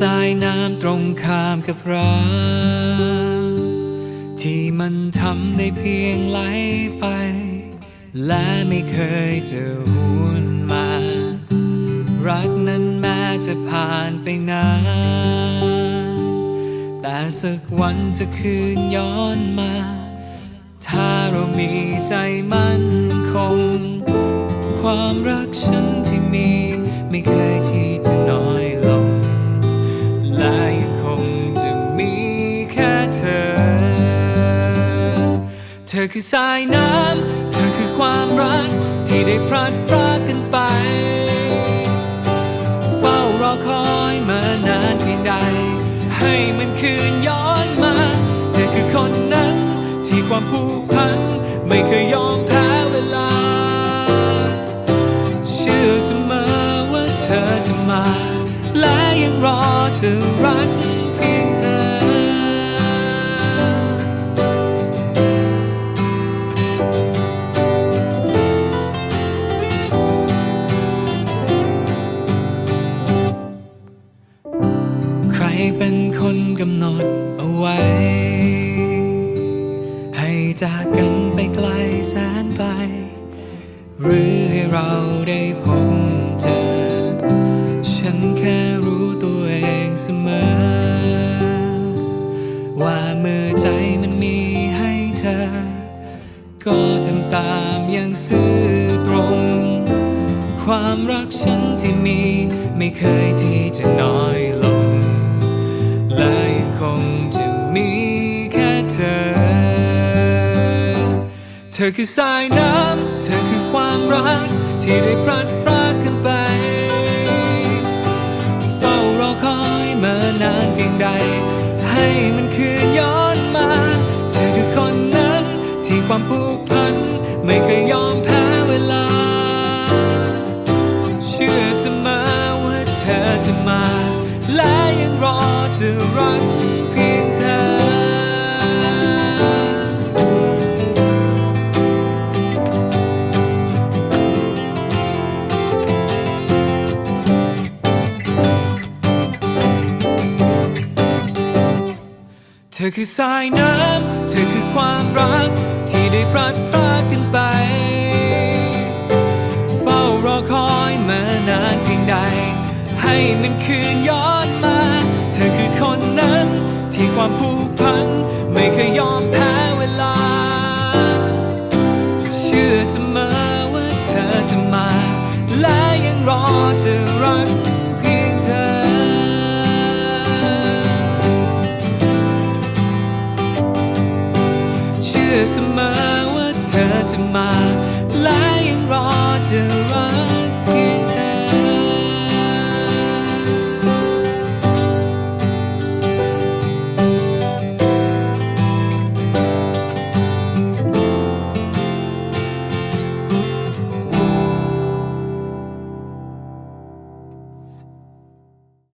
สายน้ำตรงข้ามกับรักที่มันทำได้เพียงไหลไป และไม่เคยจะหวนมา รักนั้นแม้จะผ่านไปนานแต่สักวันจะคืนย้อนมา ถ้าเรามีใจมั่นคง ความรักฉันที่มีไม่เคย ธอคือสายน้ำ เธอคือความรัก ที่ได้พลัดพรากกันไป เฝ้ารอคอยมานานเพียงใด ให้มันคืนย้อนมา เธอคือคนนั้น ที่ความผูกพัน ไม่เคยยอมแพ้เวลา เชื่อเสมอว่าเธอจะมา และยังรอจะรัก กำหนดเอาไว้ ให้จากกันไปไกลแสนไกล หรือให้เราได้พบเจอ ฉันแค่รู้ตัวเองเสมอ ว่าเมื่อใจมันมีให้เธอ ก็ทำตามอย่างซื่อตรง ความรักฉันที่มีไม่เคยที่จะนอย ธอคือสายน้ำ เธอคือความรัก ที่ได้พลัดพรากกันไป เฝ้ารอคอยมานานเพียงใด ให้มันคืนย้อนมา เธอคือคนนั้น ที่ความผูกพัน ไม่เคยยอมแพ้เวลา เชื่อเสมอว่าเธอจะมา และยังรอจะรัก ธอคือสายน้ำ เธอคือความรัก ที่ได้พลัดพรากกันไป เฝ้ารอคอยมานานเพียงใด ให้มันคืนย้อนมา เธอคือคนนั้นที่ความผูก